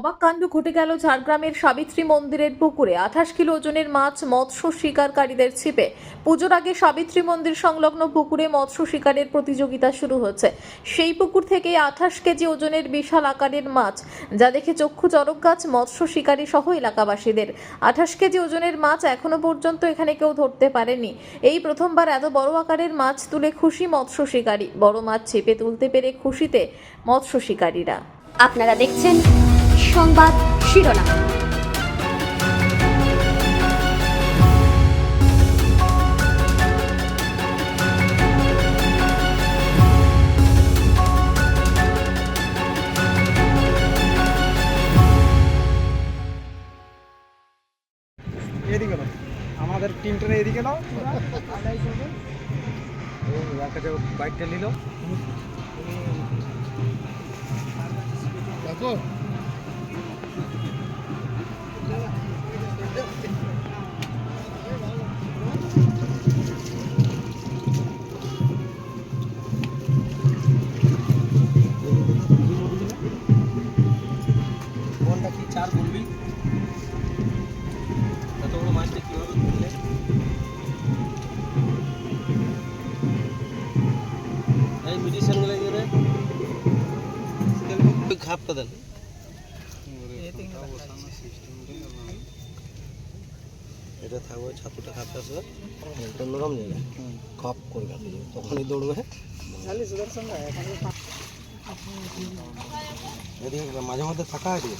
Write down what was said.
অবাক কাণ্ড ঘটে গেল ঝাড়গ্রামের সাবিত্রী মন্দিরের পুকুরে। আঠাশ কিলো ওজনের মাছ মৎস্য শিকারকারীদের ছিপে। পুজোর আগে সাবিত্রী মন্দির সংলগ্ন পুকুরে মৎস্য শিকারের প্রতিযোগিতা শুরু হচ্ছে। সেই পুকুর থেকে আঠাশ কেজি ওজনের বিশাল আকারের মাছ, যা দেখে চক্ষু চরক গাছ মৎস্য শিকারী সহ এলাকাবাসীদের। আঠাশ কেজি ওজনের মাছ এখনও পর্যন্ত এখানে কেউ ধরতে পারেনি। এই প্রথমবার এত বড় আকারের মাছ তুলে খুশি মৎস্য শিকারী। বড় মাছ ছিপে তুলতে পেরে খুশিতে মৎস্য শিকারীরা। আপনারা দেখছেন সংবাদ শিরোনাম। এদিকে নাও। আমাদের টিমটা এদিকে নাও। বাইকটা নিল। কোনটা কি চার বলবি এত বড় মাছটা কিভাবে ধরলে এই মেডিসিন গুলো দিয়ে ওই খাপটা দেন এটা থাকবে ছাতুটা খাপটা আছে এটা নরম জায়গা খপ করে কাটে যাবে তখনই দৌড়বে এদিকে মাঝে মধ্যে ফাঁকা আছে।